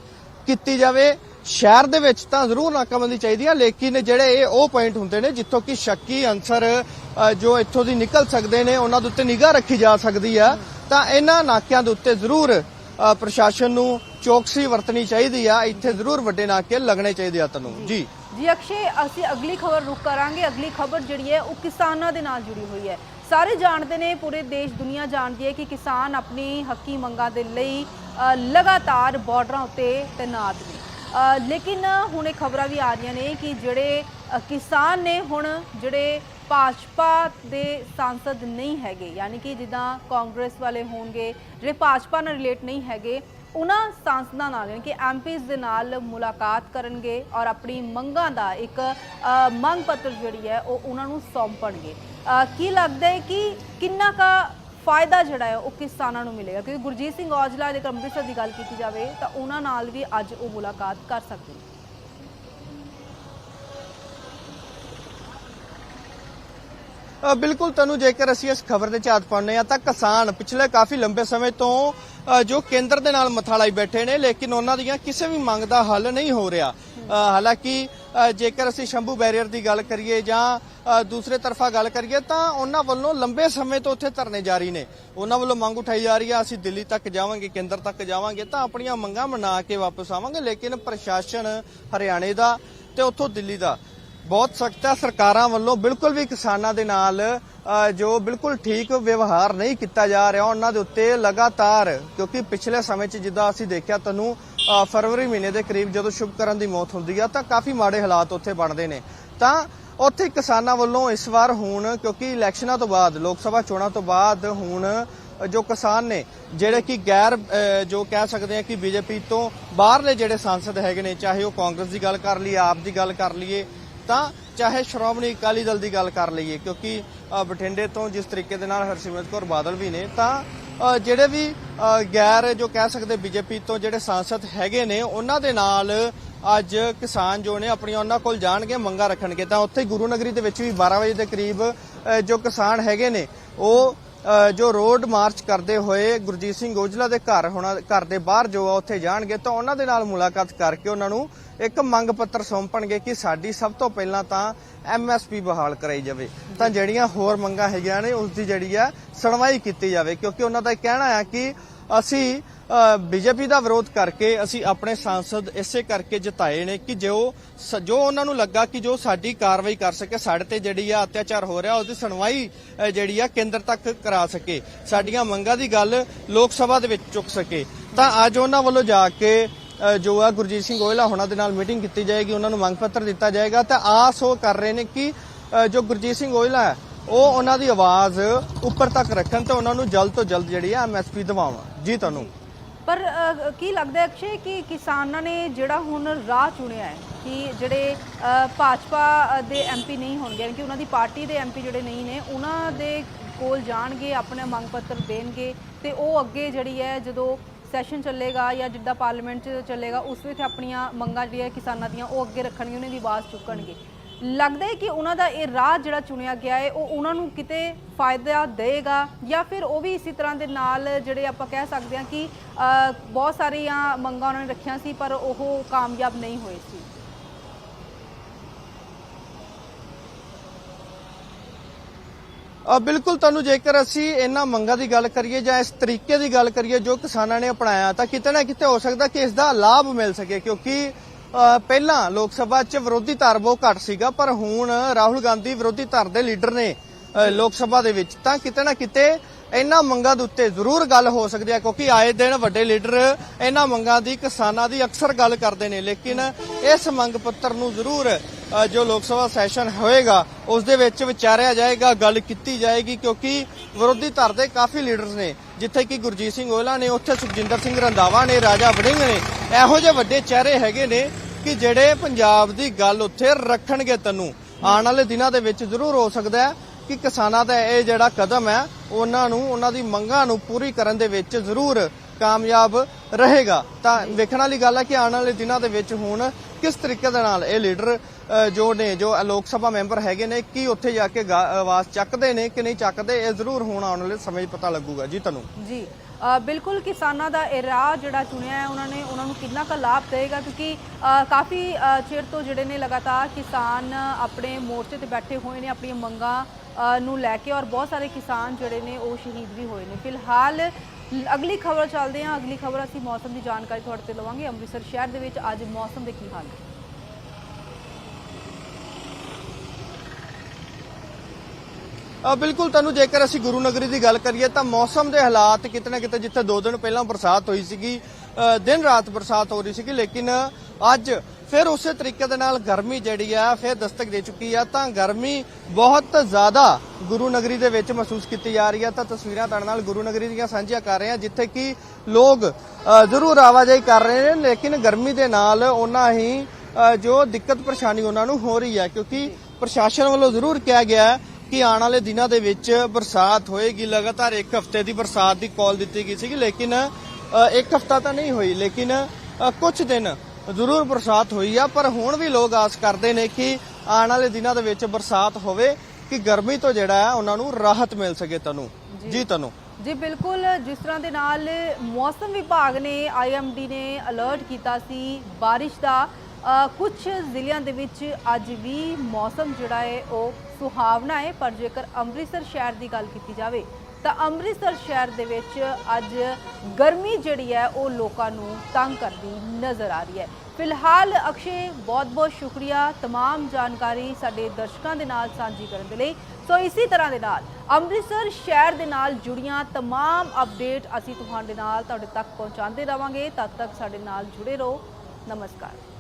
ਕੀਤੀ ਜਾਵੇ। ਸ਼ਹਿਰ ਦੇ ਵਿੱਚ ਤਾਂ ਜ਼ਰੂਰ ਨਾਕਾਬੰਦੀ ਚਾਹੀਦੀ ਹੈ ਲੇਕਿਨ ਜਿਹੜੇ ਇਹ ਉਹ ਪੁਆਇੰਟ ਹੁੰਦੇ ਨੇ, ਜਿੱਥੋਂ ਕਿ ਸ਼ੱਕੀ ਅਨਸਰ ਜੋ ਇੱਥੋਂ ਦੀ ਨਿਕਲ ਸਕਦੇ ਨੇ, ਉਹਨਾਂ ਦੇ ਉੱਤੇ ਨਿਗਾਹ ਰੱਖੀ ਜਾ ਸਕਦੀ ਆ। ਤਾਂ ਇਹਨਾਂ ਨਾਕਿਆਂ ਦੇ ਉੱਤੇ ਜ਼ਰੂਰ ਪ੍ਰਸ਼ਾਸਨ ਨੂੰ ਚੌਕਸੀ ਵਰਤਣੀ ਚਾਹੀਦੀ ਆ। ਇੱਥੇ ਜ਼ਰੂਰ ਵੱਡੇ ਨਾਕੇ ਲੱਗਣੇ ਚਾਹੀਦੇ ਆ ਤੁਹਾਨੂੰ। ਜੀ। ਜੀ ਅਕਸ਼ੇ, ਅਸੀਂ ਅਗਲੀ ਖਬਰ ਰੁਕ ਕਰਾਂਗੇ। ਅਗਲੀ ਖਬਰ ਜਿਹੜੀ ਹੈ, ਉਹ ਕਿਸਾਨਾਂ ਦੇ ਨਾਲ ਜੁੜੀ ਹੋਈ ਹੈ। ਸਾਰੇ ਜਾਣਦੇ ਨੇ, ਪੂਰੇ ਦੇਸ਼, ਦੁਨੀਆ ਜਾਣਦੀ ਹੈ ਕਿ ਕਿਸਾਨ ਆਪਣੀ ਹੱਕੀ ਮੰਗਾਂ ਦੇ ਲਈ ਲਗਾਤਾਰ ਬਾਰਡਰਾਂ ਉੱਤੇ ਤੈਨਾਤ ਨੇ। ਲੇਕਿਨ ਹੁਣ ਇਹ ਖਬਰਾਂ ਵੀ ਆ ਰਹੀਆਂ ਨੇ ਕਿ ਜਿਹੜੇ ਕਿਸਾਨ ਨੇ ਹੁਣ ਜਿਹੜੇ ਭਾਜਪਾ ਦੇ ਸਾਂਸਦ ਨਹੀਂ ਹੈਗੇ, ਯਾਨੀ ਕਿ ਜਿੱਦਾਂ ਕਾਂਗਰਸ ਵਾਲੇ ਹੋਣਗੇ, ਜਿਹੜੇ ਭਾਜਪਾ ਨਾਲ ਰਿਲੇਟ ਨਹੀਂ ਹੈਗੇ, ਉਹਨਾਂ ਸਾਂਸਦਾਂ ਨਾਲ, ਯਾਨੀ ਕਿ ਐਮਪੀਜ਼ ਦੇ ਨਾਲ ਮੁਲਾਕਾਤ ਕਰਨਗੇ ਔਰ ਆਪਣੀ ਮੰਗਾਂ ਦਾ ਇੱਕ ਮੰਗ ਪੱਤਰ ਜਿਹੜੀ ਹੈ, ਉਹ ਉਹਨਾਂ ਨੂੰ ਸੌਂਪਣਗੇ। ਕੀ ਲੱਗਦਾ ਹੈ ਕਿ ਕਿੰਨਾ ਕਾ ਫਾਇਦਾ ਜਿਹੜਾ ਹੈ ਉਹ ਕਿਸਾਨਾਂ ਨੂੰ ਮਿਲੇਗਾ? ਕਿਉਂਕਿ ਗੁਰਜੀਤ ਸਿੰਘ ਔਜਲਾ ਜੇਕਰ ਅੰਮ੍ਰਿਤਸਰ ਦੀ ਗੱਲ ਕੀਤੀ ਜਾਵੇ, ਤਾਂ ਉਹਨਾਂ ਨਾਲ ਵੀ ਅੱਜ ਉਹ ਮੁਲਾਕਾਤ ਕਰ ਸਕਦੇ ਨੇ। ਬਿਲਕੁਲ ਤੁਹਾਨੂੰ ਜੇਕਰ ਅਸੀਂ ਇਸ ਖਬਰ ਦੇ ਝਾਤ ਪਾਉਂਦੇ ਆ ਤਾਂ ਕਿਸਾਨ ਪਿਛਲੇ ਕਾਫੀ ਲੰਬੇ ਸਮੇਂ ਤੋਂ ਜੋ ਕੇਂਦਰ ਦੇ ਨਾਲ ਮੱਥਾ ਲਾਈ ਬੈਠੇ ਨੇ, ਲੇਕਿਨ ਉਹਨਾਂ ਦੀਆਂ ਕਿਸੇ ਵੀ ਮੰਗ ਦਾ ਹੱਲ ਨਹੀਂ ਹੋ ਰਿਹਾ। ਹਾਲਾਂਕਿ ਜੇਕਰ ਅਸੀਂ ਸ਼ੰਭੂ ਬੈਰੀਅਰ ਦੀ ਗੱਲ ਕਰੀਏ ਜਾਂ ਦੂਸਰੇ ਤਰਫਾ ਗੱਲ ਕਰੀਏ, ਤਾਂ ਉਹਨਾਂ ਵੱਲੋਂ ਲੰਬੇ ਸਮੇਂ ਤੋਂ ਉੱਥੇ ਧਰਨੇ ਜਾਰੀ ਨੇ। ਉਹਨਾਂ ਵੱਲੋਂ ਮੰਗ ਉਠਾਈ ਜਾ ਰਹੀ ਆ, ਅਸੀਂ ਦਿੱਲੀ ਤੱਕ ਜਾਵਾਂਗੇ, ਕੇਂਦਰ ਤੱਕ ਜਾਵਾਂਗੇ, ਤਾਂ ਆਪਣੀਆਂ ਮੰਗਾਂ ਮਨਾ ਕੇ ਵਾਪਸ ਆਵਾਂਗੇ, ਲੇਕਿਨ ਪ੍ਰਸ਼ਾਸਨ ਹਰਿਆਣੇ ਦਾ ਤੇ ਉੱਥੋਂ ਦਿੱਲੀ ਦਾ। ਬਹੁਤ ਸਖਤ ਹੈ। ਸਰਕਾਰਾਂ ਵੱਲੋਂ ਬਿਲਕੁਲ ਵੀ ਕਿਸਾਨਾਂ ਦੇ ਨਾਲ ਜੋ ਬਿਲਕੁਲ ਠੀਕ ਵਿਵਹਾਰ ਨਹੀਂ ਕੀਤਾ ਜਾ ਰਿਹਾ, ਉਹਨਾਂ ਦੇ ਉੱਤੇ ਲਗਾਤਾਰ, ਕਿਉਂਕਿ ਪਿਛਲੇ ਸਮੇਂ 'ਚ ਜਿੱਦਾਂ ਅਸੀਂ ਦੇਖਿਆ, ਤੁਹਾਨੂੰ ਫਰਵਰੀ ਮਹੀਨੇ ਦੇ ਕਰੀਬ ਜਦੋਂ ਸ਼ੁਭਕਰਨ ਦੀ ਮੌਤ ਹੁੰਦੀ ਆ, ਤਾਂ ਕਾਫੀ ਮਾੜੇ ਹਾਲਾਤ ਉੱਥੇ ਬਣਦੇ ਨੇ। ਤਾਂ ਉੱਥੇ ਕਿਸਾਨਾਂ ਵੱਲੋਂ ਇਸ ਵਾਰ ਹੁਣ, ਕਿਉਂਕਿ ਇਲੈਕਸ਼ਨਾਂ ਤੋਂ ਬਾਅਦ, ਲੋਕ ਸਭਾ ਚੋਣਾਂ ਤੋਂ ਬਾਅਦ ਹੁਣ, ਜੋ ਕਿਸਾਨ ਨੇ, ਜਿਹੜੇ ਕਿ ਗੈਰ ਜੋ ਕਹਿ ਸਕਦੇ ਆ ਕਿ ਬੀਜੇਪੀ ਤੋਂ ਬਾਹਰਲੇ ਜਿਹੜੇ ਸੰਸਦ ਹੈਗੇ ਨੇ, ਚਾਹੇ ਉਹ ਕਾਂਗਰਸ ਦੀ ਗੱਲ ਕਰ ਲਈਏ ਆਪ ਦੀ ਗੱਲ ਕਰ ਲਈਏ ਤਾਂ ਚਾਹੇ ਸ਼੍ਰੋਮਣੀ ਅਕਾਲੀ ਦਲ ਦੀ ਗੱਲ ਕਰ ਲਈਏ, ਕਿਉਂਕਿ ਬਠਿੰਡੇ ਤੋਂ ਜਿਸ ਤਰੀਕੇ ਦੇ ਨਾਲ ਹਰਸਿਮਰਤ ਕੌਰ ਬਾਦਲ ਵੀ ਨੇ, ਤਾਂ ਜਿਹੜੇ ਵੀ ਗੈਰ ਜੋ ਕਹਿ ਸਕਦੇ ਬੀਜੇਪੀ ਤੋਂ ਜਿਹੜੇ ਸੰਸਦ ਹੈਗੇ ਨੇ, ਉਹਨਾਂ ਦੇ ਨਾਲ ਅੱਜ ਕਿਸਾਨ ਜੋ ਨੇ ਆਪਣੀਆਂ ਉਹਨਾਂ ਕੋਲ ਜਾਣਗੇ, ਮੰਗਾ ਰੱਖਣਗੇ। ਤਾਂ ਉੱਥੇ ਗੁਰੂ ਨਗਰੀ ਦੇ ਵਿੱਚ ਵੀ 12 ਵਜੇ ਦੇ ਕਰੀਬ ਜੋ ਕਿਸਾਨ ਹੈਗੇ ਨੇ, ਉਹ ਜੋ ਰੋਡ ਮਾਰਚ ਕਰਦੇ ਹੋਏ ਗੁਰਜੀਤ ਸਿੰਘ ਔਜਲਾ ਦੇ ਘਰ ਹੋਣਾ ਘਰ ਦੇ ਬਾਹਰ ਜੋ ਆ ਉੱਥੇ ਜਾਣਗੇ ਤਾਂ ਉਹਨਾਂ ਦੇ ਨਾਲ ਮੁਲਾਕਾਤ ਕਰਕੇ ਉਹਨਾਂ ਨੂੰ ਇੱਕ ਮੰਗ ਪੱਤਰ ਸੌਂਪਣਗੇ ਕਿ ਸਾਡੀ ਸਭ ਤੋਂ ਪਹਿਲਾਂ ਤਾਂ ਐਮਐਸਪੀ ਬਹਾਲ ਕਰਾਈ ਜਾਵੇ। ਤਾਂ ਜਿਹੜੀਆਂ ਹੋਰ ਮੰਗਾਂ ਹੈਗੀਆਂ ਨੇ ਉਸ ਦੀ ਜਿਹੜੀ ਆ ਸੁਣਵਾਈ ਕੀਤੀ ਜਾਵੇ, ਕਿਉਂਕਿ ਉਹਨਾਂ ਦਾ ਇਹ ਕਹਿਣਾ ਹੈ ਕਿ ਅਸੀਂ ਬੀਜੇਪੀ ਦਾ ਵਿਰੋਧ ਕਰਕੇ ਅਸੀਂ ਆਪਣੇ ਸਾਂਸਦ ਇਸੇ ਕਰਕੇ ਜਿਤਾਏ ਨੇ ਕਿ ਜੋ ਸ- ਜੋ ਉਹਨਾਂ ਨੂੰ ਲੱਗਾ ਕਿ ਜੋ ਸਾਡੀ ਕਾਰਵਾਈ ਕਰ ਸਕੇ, ਸਾਡੇ ਤੇ ਜਿਹੜੀ ਆ ਅਤਿਆਚਾਰ ਹੋ ਰਿਹਾ, ਉਹਦੀ ਸੁਣਵਾਈ ਜਿਹੜੀ ਆ ਕੇਂਦਰ ਤੱਕ ਕਰਾ ਸਕੇ, ਸਾਡੀਆਂ ਮੰਗਾਂ ਦੀ ਗੱਲ ਲੋਕ ਸਭਾ ਦੇ ਵਿੱਚ ਚੁੱਕ ਸਕੇ। ਤਾਂ ਅੱਜ ਉਹਨਾਂ ਵੱਲੋਂ ਜਾ ਕੇ ਜੋ ਆ ਗੁਰਜੀਤ ਸਿੰਘ ਗੋਇਲਾ ਹੋਣਾ ਦੇ ਨਾਲ ਮੀਟਿੰਗ ਕੀਤੀ ਜਾਏਗੀ, ਉਹਨਾਂ ਨੂੰ ਮੰਗ ਪੱਤਰ ਦਿੱਤਾ ਜਾਏਗਾ। ਤਾਂ ਆਸ ਉਹ ਕਰ ਰਹੇ ਨੇ ਕਿ ਜੋ ਗੁਰਜੀਤ ਸਿੰਘ ਗੋਇਲਾ ਹੈ ਉਹ ਉਹਨਾਂ ਦੀ ਆਵਾਜ਼ ਉੱਪਰ ਤੱਕ ਰੱਖਣ ਤੇ ਉਹਨਾਂ ਨੂੰ ਜਲਦ ਤੋਂ ਜਲਦ ਜਿਹੜੀ ਆ ਐਮਐਸਪੀ ਦਿਵਾਉਣ ਜੀ, ਤੁਹਾਨੂੰ। ਪਰ ਅ, ਕੀ ਲੱਗਦਾ ਹੈ ਅਕਸ਼ੇ ਕਿ ਕਿਸਾਨਾਂ ਨੇ ਜਿਹੜਾ ਹੁਣ ਰਾਹ ਚੁਣਿਆ ਹੈ ਕਿ ਜਿਹੜੇ ਭਾਜਪਾ ਦੇ ਐਮਪੀ ਨਹੀਂ ਹੋਣਗੇ ਯਾਨੀ ਕਿ ਉਹਨਾਂ ਦੀ ਪਾਰਟੀ ਦੇ ਐਮਪੀ ਜਿਹੜੇ ਨਹੀਂ ਨੇ ਉਹਨਾਂ ਦੇ ਕੋਲ ਜਾਣਗੇ ਆਪਣਾ ਮੰਗ ਪੱਤਰ ਦੇਣਗੇ ਤੇ ਉਹ ਅੱਗੇ ਜਿਹੜੀ ਹੈ ਜਦੋਂ ਸੈਸ਼ਨ ਚੱਲੇਗਾ ਜਾਂ ਜਿੱਦਾਂ ਪਾਰਲੀਮੈਂਟ ਚ ਚੱਲੇਗਾ ਉਸ ਵਿੱਚ ਆਪਣੀਆਂ ਮੰਗਾਂ ਜਿਹੜੀਆਂ ਕਿਸਾਨਾਂ ਦੀਆਂ ਉਹ ਅੱਗੇ ਰੱਖਣਗੇ ਉਹਨਾਂ ਦੀ ਆਵਾਜ਼ ਚੁੱਕਣਗੇ। ਲੱਗਦਾ ਹੈ ਕਿ ਉਹਨਾਂ ਦਾ ਇਹ ਰਾਹ ਜਿਹੜਾ ਚੁਣਿਆ ਗਿਆ ਹੈ, ਉਹ ਉਹਨਾਂ ਨੂੰ ਕਿਤੇ ਫਾਇਦਾ ਦੇਗਾ ਜਾਂ ਫਿਰ ਉਹ ਵੀ ਇਸੇ ਤਰ੍ਹਾਂ ਦੇ ਨਾਲ ਜਿਹੜੇ ਆਪਾਂ ਕਹਿ ਸਕਦੇ ਹਾਂ ਕਿ ਬਹੁਤ ਸਾਰੀਆਂ ਮੰਗਾਂ ਉਹਨਾਂ ਨੇ ਰੱਖੀਆਂ ਸੀ, ਪਰ ਉਹ ਕਾਮਯਾਬ ਨਹੀਂ ਹੋਏ ਸੀ। ਬਿਲਕੁਲ ਤੁਹਾਨੂੰ ਜੇਕਰ ਅਸੀਂ ਇਹਨਾਂ ਮੰਗਾਂ ਦੀ ਗੱਲ ਕਰੀਏ ਜਾਂ ਇਸ ਤਰੀਕੇ ਦੀ ਗੱਲ ਕਰੀਏ ਜੋ ਕਿਸਾਨਾਂ ਨੇ ਅਪਣਾਇਆ, ਤਾਂ ਕਿਤੇ ਨਾ ਕਿਤੇ ਹੋ ਸਕਦਾ ਕਿ ਇਸ ਦਾ ਲਾਭ ਮਿਲ ਸਕੇ, ਕਿਉਂਕਿ ਪਹਿਲਾਂ ਲੋਕ ਸਭਾ 'ਚ ਵਿਰੋਧੀ ਧਿਰ ਬਹੁਤ ਘੱਟ ਸੀਗਾ, ਪਰ ਹੁਣ ਰਾਹੁਲ ਗਾਂਧੀ ਵਿਰੋਧੀ ਧਿਰ ਦੇ ਲੀਡਰ ਨੇ ਲੋਕ ਸਭਾ ਦੇ ਵਿੱਚ। ਤਾਂ ਕਿਤੇ ਨਾ ਕਿਤੇ ਇਹਨਾਂ ਮੰਗਾਂ ਦੇ ਉੱਤੇ ਜ਼ਰੂਰ ਗੱਲ ਹੋ ਸਕਦੀ ਹੈ, ਕਿਉਂਕਿ ਆਏ ਦਿਨ ਵੱਡੇ ਲੀਡਰ ਇਹਨਾਂ ਮੰਗਾਂ ਦੀ, ਕਿਸਾਨਾਂ ਦੀ ਅਕਸਰ ਗੱਲ ਕਰਦੇ ਨੇ। ਲੇਕਿਨ ਇਸ ਮੰਗ ਪੱਤਰ ਨੂੰ ਜ਼ਰੂਰ ਜੋ ਲੋਕ ਸਭਾ ਸੈਸ਼ਨ ਹੋਏਗਾ, ਉਸ ਦੇ ਵਿੱਚ ਵਿਚਾਰਿਆ ਜਾਏਗਾ, ਗੱਲ ਕੀਤੀ ਜਾਏਗੀ, ਕਿਉਂਕਿ ਵਿਰੋਧੀ ਧਿਰ ਦੇ ਕਾਫੀ ਲੀਡਰਸ ਨੇ। ਜਿੱਥੇ ਕਿ ਗੁਰਜੀਤ ਸਿੰਘ ਓਹਲਾ ਨੇ, ਉੱਥੇ ਸੁਖਜਿੰਦਰ ਸਿੰਘ ਰੰਧਾਵਾ ਨੇ, ਰਾਜਾ ਵੜਿੰਗ ਨੇ। ਇਹੋ ਜਿਹੇ ਵੱਡੇ ਚਿਹਰੇ ਹੈਗੇ ਨੇ ਕਿ ਜਿਹੜੇ ਪੰਜਾਬ ਦੀ ਗੱਲ ਉੱਥੇ ਰੱਖਣਗੇ ਤੈਨੂੰ, ਆਉਣ ਵਾਲੇ ਦਿਨਾਂ ਦੇ ਵਿੱਚ ਜ਼ਰੂਰ ਹੋ ਸਕਦਾ ਹੈ ਕਿ ਕਿਸਾਨਾਂ ਦਾ ਇਹ ਜਿਹੜਾ ਕਦਮ ਹੈ, ਉਹਨਾਂ ਨੂੰ, ਉਹਨਾਂ ਦੀ ਮੰਗਾਂ ਨੂੰ ਪੂਰੀ ਕਰਨ ਦੇ ਵਿੱਚ ਜ਼ਰੂਰ ਕਾਮਯਾਬ ਰਹੇਗਾ। ਤਾਂ ਵੇਖਣ ਵਾਲੀ ਗੱਲ ਹੈ ਕਿ ਆਉਣ ਵਾਲੇ ਦਿਨਾਂ ਦੇ ਵਿੱਚ ਹੁਣ ਕਿਸ ਤਰੀਕੇ ਦੇ ਨਾਲ ਇਹ ਲੀਡਰ ਜੋ ਨੇ, ਜੋ ਲੋਕ ਸਭਾ ਮੈਂਬਰ ਹੈਗੇ ਨੇ, ਕੀ ਉੱਥੇ ਜਾ ਕੇ ਆਵਾਜ਼ ਚੱਕਦੇ ਨੇ, ਕਿ ਨਹੀਂ ਚੱਕਦੇ, ਇਹ ਜ਼ਰੂਰ ਹੁਣ ਆਉਣ ਵਾਲੇ ਸਮੇਂ 'ਚ ਪਤਾ ਲੱਗੂਗਾ। ਜੀ ਤੁਹਾਨੂੰ ਜੀ। ਬਿਲਕੁਲ ਕਿਸਾਨਾਂ ਦਾ ਇਹ ਰਾਹ ਜਿਹੜਾ ਚੁਣਿਆ ਹੈ, ਉਹਨਾਂ ਨੇ, ਉਹਨਾਂ ਨੂੰ ਕਿੰਨਾ ਕੁ ਲਾਭ ਦੇਗਾ ਕਿਉਂਕਿ ਕਾਫੀ ਚਿਰ ਤੋਂ ਜਿਹੜੇ ਨੇ ਲਗਾਤਾਰ ਕਿਸਾਨ ਆਪਣੇ ਮੋਰਚੇ ਤੇ ਬੈਠੇ ਹੋਏ ਨੇ, ਆਪਣੀਆਂ ਮੰਗਾਂ ਨੂੰ ਲੈ ਕੇ ਔਰ ਬਹੁਤ ਸਾਰੇ ਕਿਸਾਨ ਜਿਹੜੇ ਨੇ ਉਹ ਸ਼ਹੀਦ ਵੀ ਹੋਏ ਨੇ। ਫਿਲਹਾਲ ਅਗਲੀ ਖਬਰ ਚੱਲਦੇ ਹਾਂ। ਅਗਲੀ ਖਬਰ ਅਸੀਂ ਮੌਸਮ ਦੀ ਜਾਣਕਾਰੀ ਤੁਹਾਡੇ ਤੇ ਲਵਾਂਗੇ। ਅੰਮ੍ਰਿਤਸਰ ਸ਼ਹਿਰ ਦੇ ਵਿੱਚ ਅੱਜ ਮੌਸਮ ਦੇ ਕੀ ਹਾਲ ਹੈ ਬਿਲਕੁਲ ਤੁਹਾਨੂੰ ਜੇਕਰ ਅਸੀਂ ਗੁਰੂ ਨਗਰੀ ਦੀ ਗੱਲ ਕਰੀਏ ਤਾਂ ਮੌਸਮ ਦੇ ਹਾਲਾਤ ਕਿਤੇ ਨਾ ਕਿਤੇ ਜਿੱਥੇ 2 ਦਿਨ ਪਹਿਲਾਂ ਬਰਸਾਤ ਹੋਈ ਸੀਗੀ ਦਿਨ ਰਾਤ ਬਰਸਾਤ ਹੋ ਰਹੀ ਸੀਗੀ, ਲੇਕਿਨ ਅੱਜ ਫਿਰ ਉਸੇ ਤਰੀਕੇ ਦੇ ਨਾਲ ਗਰਮੀ ਜਿਹੜੀ ਆ, ਫਿਰ ਦਸਤਕ ਦੇ ਚੁੱਕੀ ਆ, ਤਾਂ ਗਰਮੀ ਬਹੁਤ ਜ਼ਿਆਦਾ ਗੁਰੂ ਨਗਰੀ ਦੇ ਵਿੱਚ ਮਹਿਸੂਸ ਕੀਤੀ ਜਾ ਰਹੀ ਆ। ਤਾਂ ਤਸਵੀਰਾਂ ਤੁਹਾਡੇ ਨਾਲ ਗੁਰੂ ਨਗਰੀ ਦੀਆਂ ਸਾਂਝੀਆਂ ਕਰ ਰਹੇ ਆ, ਜਿੱਥੇ ਕਿ ਲੋਕ ਜ਼ਰੂਰ ਆਵਾਜਾਈ ਕਰ ਰਹੇ ਨੇ, ਲੇਕਿਨ ਗਰਮੀ ਦੇ ਨਾਲ ਉਹਨਾਂ ਹੀ ਜੋ ਦਿੱਕਤ ਪਰੇਸ਼ਾਨੀ ਉਹਨਾਂ ਨੂੰ ਹੋ ਰਹੀ ਹੈ ਕਿਉਂਕਿ ਪ੍ਰਸ਼ਾਸਨ ਵੱਲੋਂ ਜ਼ਰੂਰ ਕਿਹਾ ਗਿਆ ਕਿ ਆਉਣ ਵਾਲੇ ਦਿਨਾਂ ਦੇ ਵਿੱਚ ਬਰਸਾਤ ਹੋਏਗੀ ਲਗਾਤਾਰ ਇੱਕ ਹਫ਼ਤੇ ਦੀ ਬਰਸਾਤ ਦੀ ਕਾਲ ਦਿੱਤੀ ਗਈ ਸੀਗੀ ਲੇਕਿਨ ਇੱਕ ਹਫ਼ਤਾ ਤਾਂ ਨਹੀਂ ਹੋਈ ਲੇਕਿਨ ਕੁਝ ਦਿਨ ਜ਼ਰੂਰ ਬਰਸਾਤ ਹੋਈ ਆ ਪਰ ਹੁਣ ਵੀ ਲੋਕ ਆਸ ਕਰਦੇ ਨੇ ਕਿ ਆਉਣ ਵਾਲੇ ਦਿਨਾਂ ਦੇ ਵਿੱਚ ਬਰਸਾਤ ਹੋਵੇ ਕਿ ਗਰਮੀ ਤੋਂ ਜਿਹੜਾ ਹੈ ਉਹਨਾਂ ਨੂੰ ਰਾਹਤ ਮਿਲ ਸਕੇ ਤਨੂੰ। ਜੀ। ਤਨੂੰ। ਜੀ ਬਿਲਕੁਲ ਜਿਸ ਤਰ੍ਹਾਂ ਦੇ ਨਾਲ ਮੌਸਮ ਵਿਭਾਗ ਨੇ ਆਈਐਮਡੀ ਨੇ ਅਲਰਟ ਕੀਤਾ ਸੀ ਬਾਰਿਸ਼ ਦਾ। ਕੁਝ ਜ਼ਿਲ੍ਹਿਆਂ ਦੇ ਵਿੱਚ ਅੱਜ ਵੀ ਮੌਸਮ ਜਿਹੜਾ ਹੈ ਉਹ ਸੁਹਾਵਣਾ ਹੈ ਪਰ ਜੇਕਰ ਅੰਮ੍ਰਿਤਸਰ ਸ਼ਹਿਰ ਦੀ ਗੱਲ ਕੀਤੀ ਜਾਵੇ ਤਾਂ ਅੰਮ੍ਰਿਤਸਰ ਸ਼ਹਿਰ ਦੇ ਵਿੱਚ ਅੱਜ ਗਰਮੀ ਜਿਹੜੀ ਹੈ ਉਹ ਲੋਕਾਂ ਨੂੰ ਤੰਗ ਕਰਦੀ ਨਜ਼ਰ ਆ ਰਹੀ ਹੈ ਫਿਲਹਾਲ ਅਕਸ਼ੇ ਬਹੁਤ-ਬਹੁਤ ਸ਼ੁਕਰੀਆ तमाम ਜਾਣਕਾਰੀ ਸਾਡੇ ਦਰਸ਼ਕਾਂ ਦੇ ਨਾਲ ਸਾਂਝੀ ਕਰਨ ਦੇ ਲਈ ਸੋ ਇਸੇ ਤਰ੍ਹਾਂ ਦੇ ਨਾਲ ਅੰਮ੍ਰਿਤਸਰ ਸ਼ਹਿਰ ਦੇ ਨਾਲ ਜੁੜੀਆਂ तमाम ਅਪਡੇਟ ਅਸੀਂ ਤੁਹਾਡੇ ਨਾਲ ਤੁਹਾਡੇ ਤੱਕ ਪਹੁੰਚਾਉਂਦੇ ਰਵਾਂਗੇ ਤਦ ਤੱਕ ਸਾਡੇ ਨਾਲ ਜੁੜੇ ਰਹੋ ਨਮਸਕਾਰ